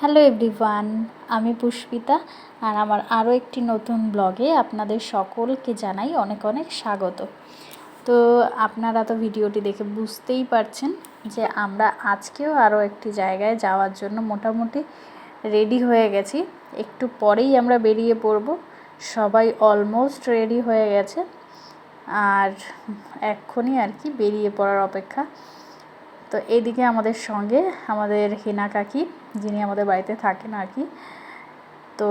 Hello everyone আমি পুষ্পিতা আর আমার আরও একটি নতুন ব্লগে আপনাদের সকলকে জানাই অনেক অনেক স্বাগত। তো আপনারা তো ভিডিওটি দেখে বুঝতেই পারছেন যে আমরা আজকেও আরও একটি জায়গায় যাওয়ার জন্য মোটামুটি রেডি হয়ে গেছি। একটু পরেই আমরা বেরিয়ে পড়ব। সবাই অলমোস্ট রেডি হয়ে গেছে। আর এক্ষুনি আর কি বেরিয়ে পড়ার অপেক্ষা। তো এদিকে আমাদের সঙ্গে আমাদের হেনা কাকি, যিনি আমাদের বাড়িতে থাকেন আর কি। তো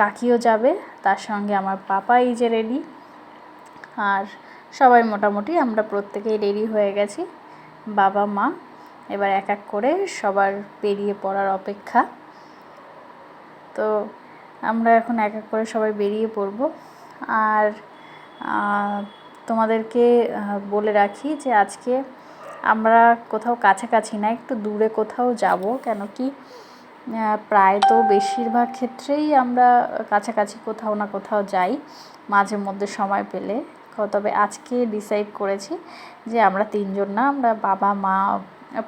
কাকিও যাবে, তার সঙ্গে আমার পাপা এই যে রেডি আর সবাই মোটামুটি আমরা প্রত্যেকেই রেডি হয়ে গেছি, বাবা, মা। এবার এক এক করে সবার বেরিয়ে পড়ার অপেক্ষা। তো আমরা এখন এক এক করে সবাই বেরিয়ে পড়ব। আর তোমাদেরকে বলে রাখি যে আজকে আমরা কোথাও কাছাকাছি না, একটু দূরে কোথাও যাব, কেন কি প্রায় তো বেশিরভাগ ক্ষেত্রেই আমরা কাছাকাছি কোথাও না কোথাও যাই, মাঝে মধ্যে সময় পেলে। তবে আজকে ডিসাইড করেছি যে আমরা তিনজন না, আমরা বাবা, মা,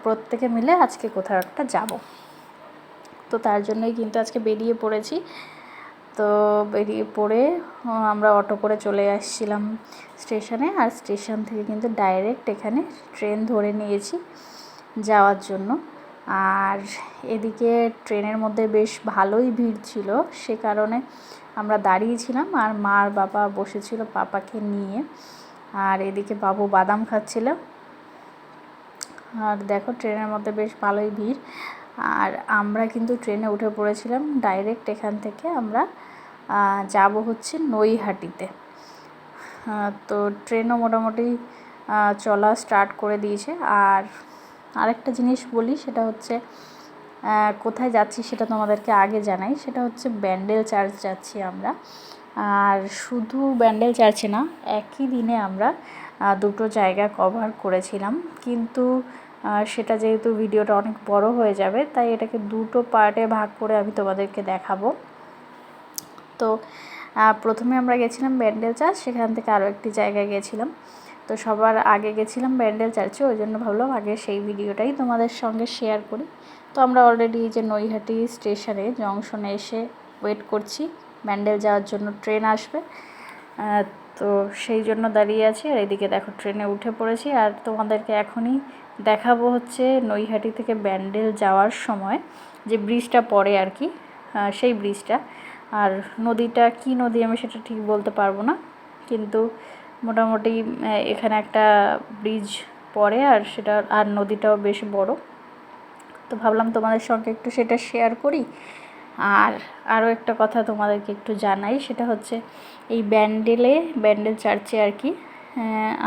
প্রত্যেকে মিলে আজকে কোথাও একটা যাব। তো তার জন্যই কিন্তু আজকে বেরিয়ে পড়েছি। তো বেরিয়ে পড়ে আমরা অটো করে চলে আসছিলাম স্টেশনে। আর স্টেশন থেকে কিন্তু ডাইরেক্ট এখানে ট্রেন ধরে নিয়েছি যাওয়ার জন্য। আর এদিকে ট্রেনের মধ্যে বেশ ভালোই ভিড় ছিল, সে কারণে আমরা দাঁড়িয়েছিলাম আর মার বাবা বসেছিল পাপাকে নিয়ে। আর এদিকে বাবু বাদাম খাচ্ছিল। আর দেখো ট্রেনের মধ্যে বেশ ভালোই ভিড়। আর আমরা কিন্তু ট্রেনে উঠে পড়েছিলাম। ডাইরেক্ট এখান থেকে আমরা যাব হচ্ছে নৈহাটিতে। তো ট্রেনও মোটামুটি চলা স্টার্ট করে দিয়েছে। আর আরেকটা জিনিস বলি, সেটা হচ্ছে কোথায় যাচ্ছি সেটা তোমাদেরকে আগে জানাই। সেটা হচ্ছে ব্যান্ডেল চার্চ যাচ্ছি আমরা। আর শুধু ব্যান্ডেল চার্চে না, একই দিনে আমরা দুটো জায়গা কভার করেছিলাম। কিন্তু সেটা যেহেতু ভিডিওটা অনেক বড় হয়ে যাবে, তাই এটাকে দুটো পার্টে ভাগ করে আমি তোমাদেরকে দেখাবো। তো প্রথমে আমরা গেছিলাম ব্যান্ডেল চার্চ, সেখান থেকে আরও একটি জায়গায় গেছিলাম। তো সবার আগে গেছিলাম ব্যান্ডেল চার্চে, ওই জন্য ভাবলাম আগে সেই ভিডিওটাই তোমাদের সঙ্গে শেয়ার করি। তো আমরা অলরেডি যে নৈহাটি স্টেশনে, জংশনে এসে ওয়েট করছি, ব্যান্ডেল যাওয়ার জন্য ট্রেন আসবে। তো সেই জন্য দাঁড়িয়ে আছি, আর এদিকে দেখো ট্রেনে উঠে পড়েছি, আর তোমাদেরকে এখনই দেখাবো হচ্ছে নৈহাটি থেকে ব্যান্ডেল যাওয়ার সময় যে ব্রিজটা পড়ে আর কি সেই ব্রিজটা। আর নদীটা, কি নদী আমি সেটা ঠিক বলতে পারব না, কিন্তু মোটামুটি এখানে একটা ব্রিজ পড়ে আর সেটা, আর নদীটাও বেশ বড়। তো ভাবলাম তোমাদের সঙ্গে একটু সেটা শেয়ার করি। আর আরও একটা কথা তোমাদেরকে একটু জানাই, সেটা হচ্ছে এই ব্যান্ডেলে, ব্যান্ডেল চার্চে আর কি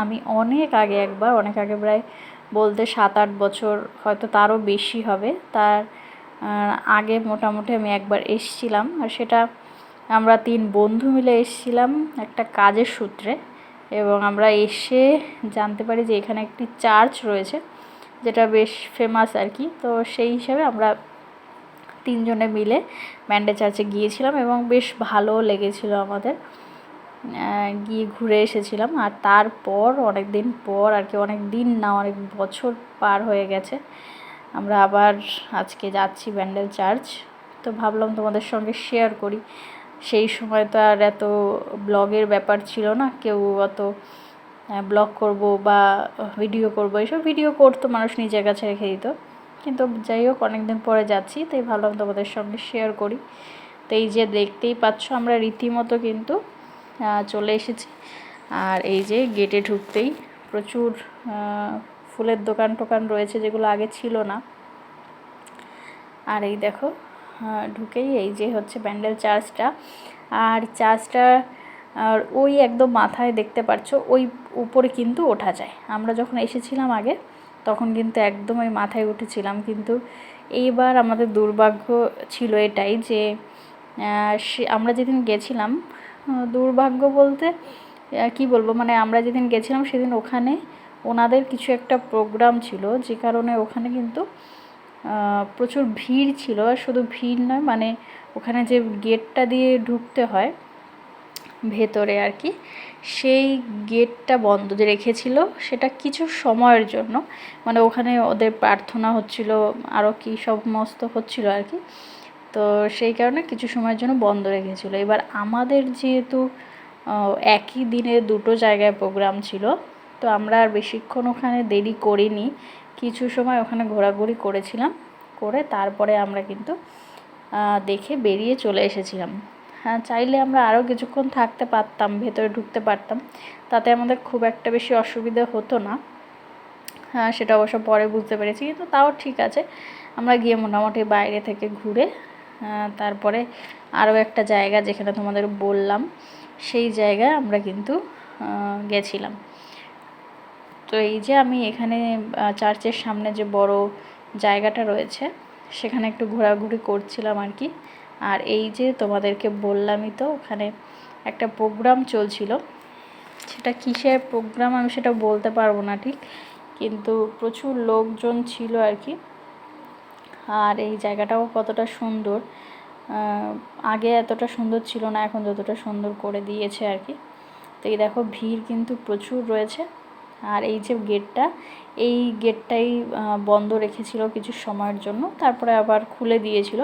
আমি অনেক আগে একবার, অনেক আগে প্রায় বলতে সাত আট বছর হয়তো তারও বেশি হবে। তার আগে মোটামুটি আমি একবার এসছিলাম আর সেটা আমরা তিন বন্ধু মিলে এসছিলাম একটা কাজের সূত্রে এবং আমরা এসে জানতে পারি যে এখানে একটি চার্চ রয়েছে যেটা বেশ ফেমাস আর কি। তো সেই হিসাবে আমরা তিনজনে মিলে ম্যান্ডে চার্চে গিয়েছিলাম এবং বেশ ভালো লেগেছিল আমাদের। গিয়ে ঘুরে এসেছিলাম। আর তারপর অনেক দিন পর, আর কি অনেক দিন না, অনেক বছর পার হয়ে গেছে, আমরা আবার আজকে যাচ্ছি ব্যান্ডেল চার্চ। তো ভাবলাম তোমাদের সঙ্গে শেয়ার করি। সেই সময় তো আর এত ব্লগের ব্যাপার ছিল না। কেউ অত ব্লগ করব বা ভিডিও করব এইসব ভিডিও করতো, মানুষ নিজের কাছে রেখে দিত। কিন্তু যাই হোক, অনেকদিন পরে যাচ্ছি, তাই ভাবলাম তোমাদের সঙ্গে শেয়ার করি। তো এই যে দেখতেই পাচ্ছ, আমরা রীতিমতো কিন্তু চলে এসেছি। আর এই যে গেটে ঢুকতেই প্রচুর ফুলের দোকান টোকান রয়েছে যেগুলো আগে ছিল না। আর এই দেখো ঢুকেই এই যে হচ্ছে ব্যান্ডেল চার্চটা। আর চার্চটা, আর ওই একদম মাথায় দেখতে পাচ্ছ ওই উপরে কিন্তু ওঠা যায়। আমরা যখন এসেছিলাম আগে, তখন কিন্তু একদম ওই মাথায় উঠেছিলাম। কিন্তু এইবার আমাদের দুর্ভাগ্য ছিল এটাই যে আমরা যেদিন গেছিলাম দুর্ভাগ্য বলতে কি বলব মানে আমরা যেদিন গেছিলাম সেদিন ওখানে ওনাদের কিছু একটা প্রোগ্রাম ছিল, যে কারণে ওখানে কিন্তু প্রচুর ভিড় ছিল। আর শুধু ভিড় নয় মানে ওখানে যে গেটটা দিয়ে ঢুকতে হয়, ভেতরে আর কি, সেই গেটটা বন্ধ যে রেখেছিল, সেটা কিছু সময়ের জন্য মানে ওখানে ওদের প্রার্থনা হচ্ছিল আরও কী সমস্ত হচ্ছিল আর কি। তো সেই কারণে কিছু সময়ের জন্য বন্ধ রেখেছিলো। এবার আমাদের যেহেতু একই দিনে দুটো জায়গায় প্রোগ্রাম ছিল, তো আমরা আর বেশিক্ষণ ওখানে দেরি করিনি। কিছু সময় ওখানে ঘোরাঘুরি করেছিলাম, করে তারপরে আমরা কিন্তু দেখে বেরিয়ে চলে এসেছিলাম। হ্যাঁ চাইলে আমরা আরও কিছুক্ষণ থাকতে পারতাম, ভেতরে ঢুকতে পারতাম। তাতে আমাদের খুব একটা বেশি অসুবিধা হতো না। হ্যাঁ সেটা অবশ্য পরে বুঝতে পেরেছি, কিন্তু তাও ঠিক আছে। আমরা গিয়ে মোটামুটি বাইরে থেকে ঘুরে তারপরে আরও একটা জায়গা যেখানে তোমাদের বললাম, সেই জায়গায় আমরা কিন্তু গেছিলাম। তো এই যে আমি এখানে চার্চের সামনে যে বড় জায়গাটা রয়েছে, সেখানে একটু ঘোরাঘুরি করছিলাম আর কি। আর এই যে তোমাদেরকে বললামই তো, ওখানে একটা প্রোগ্রাম চলছিল। সেটা কিসের প্রোগ্রাম আমি সেটা বলতে পারব না ঠিক, কিন্তু প্রচুর লোকজন ছিল আর কি। আর এই জায়গাটাও কতটা সুন্দর। আগে এতটা সুন্দর ছিল না, এখন যতটা সুন্দর করে দিয়েছে আর কি। তো এই দেখো, ভিড় কিন্তু প্রচুর রয়েছে। আর এই যে গেটটা, এই গেটটাই বন্ধ রেখেছিল কিছু সময়ের জন্য, তারপরে আবার খুলে দিয়েছিল।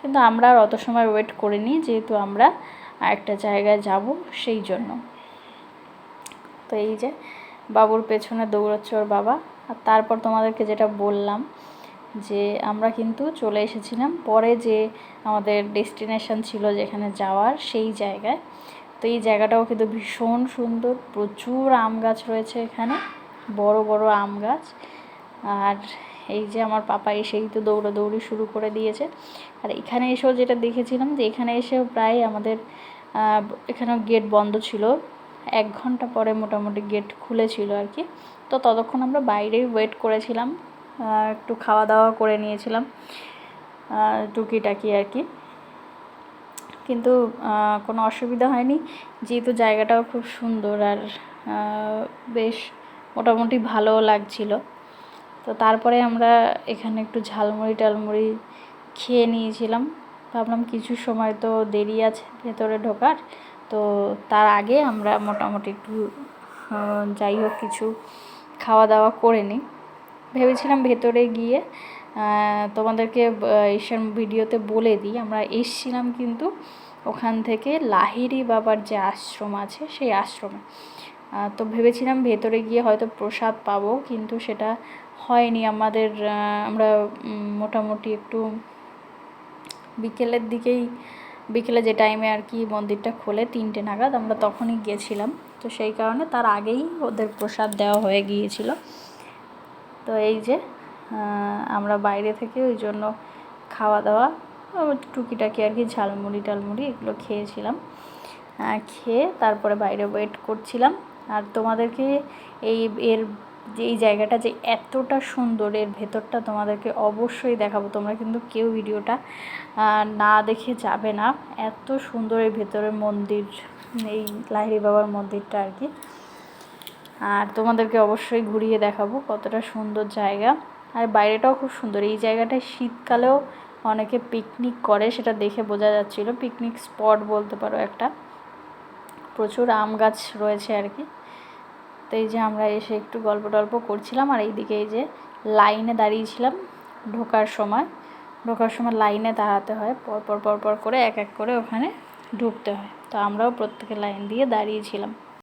কিন্তু আমরা আর অত সময় ওয়েট করিনি, যেহেতু আমরা একটা জায়গায় যাব সেই জন্য। তো এই যে, বাবুর পেছনে দৌড়াচ্ছে ওর বাবা। আর তারপর তোমাদেরকে যেটা বললাম যে আমরা কিন্তু চলে এসেছিলাম। পরে যে আমাদের ডেস্টিনেশন ছিল যেখানে যাওয়ার, সেই জায়গায়। তো এই জায়গাটাও কিন্তু ভীষণ সুন্দর। প্রচুর আম গাছ রয়েছে এখানে। বড় বড় আম গাছ। আর এই যে আমার পাপা এসেই তো দৌড়াদৌড়ি শুরু করে দিয়েছে। আর এখানে এসেও যেটা দেখেছিলাম যে এখানে এসেও প্রায় আমাদের এখানেও গেট বন্ধ ছিল। এক ঘণ্টা পরে মোটামুটি গেট খুলেছিল আর কি। তো ততক্ষণ আমরা বাইরেই ওয়েট করেছিলাম। একটু খাওয়া দাওয়া করে নিয়েছিলাম। টুকিটাকি আর কি। কিন্তু কোনো অসুবিধা হয়নি। যেহেতু জায়গাটাও খুব সুন্দর আর বেশ মোটামুটি ভালোও লাগছিল। তো তারপরে আমরা এখানে একটু ঝালমুড়ি টালমুড়ি খেয়ে নিয়েছিলাম। ভাবলাম কিছু সময় তো দেরি আছে ভেতরে ঢোকার। তো তার আগে আমরা মোটামুটি একটু যাই হোক কিছু খাওয়া দাওয়া করে নিই। ভেবেছিলাম ভেতরে গিয়ে তোমাদেরকে এসব ভিডিওতে বলে দিই। আমরা এসছিলাম কিন্তু ওখান থেকে লাহিড়ি বাবার যে আশ্রম আছে, সেই আশ্রমে। তো ভেবেছিলাম ভেতরে গিয়ে হয়তো প্রসাদ পাবো, কিন্তু সেটা হয়নি। আমাদের আমরা মোটামুটি একটু বিকেলের দিকেই, বিকেলে যে টাইমে আর কি মন্দিরটা খোলে তিনটে নাগাদ আমরা তখনই গিয়েছিলাম তো সেই কারণে তার আগেই ওদের প্রসাদ দেওয়া হয়ে গিয়েছিল। তো এই যে আমরা বাইরে থেকে ওই জন্য খাওয়া দাওয়া টুকিটাকি আর কি ঝালমুড়ি টালমুড়ি এগুলো খেয়েছিলাম। খেয়ে তারপরে বাইরে ওয়েট করছিলাম। আর তোমাদেরকে এই এর যে, এই জায়গাটা যে এতটা সুন্দর, এর ভেতরটা তোমাদেরকে অবশ্যই দেখাবো। তোমরা কিন্তু কেউ ভিডিওটা না দেখে যাবে না। এত সুন্দর এই ভেতরের মন্দির, এই লাহিড়ি বাবার মন্দিরটা আর কি। আর তোমাদেরকে অবশ্যই ঘুরিয়ে দেখাবো কতটা সুন্দর জায়গা। আর বাইরেটাও খুব সুন্দর। এই জায়গাটায় শীতকালেও অনেকে পিকনিক করে, সেটা দেখে বোঝা যাচ্ছিল। পিকনিক স্পট বলতে পারো একটা। প্রচুর আম গাছ রয়েছে আর কি। তো এই যে আমরা এসে একটু গল্প টল্প করছিলাম, আর এইদিকে এই যে লাইনে দাঁড়িয়েছিলাম ঢোকার সময়। ঢোকার সময় লাইনে দাঁড়াতে হয় পর পর পর পর করে এক এক করে ওখানে ঢুকতে হয়। তো আমরাও প্রত্যেকে লাইন দিয়ে দাঁড়িয়েছিলাম।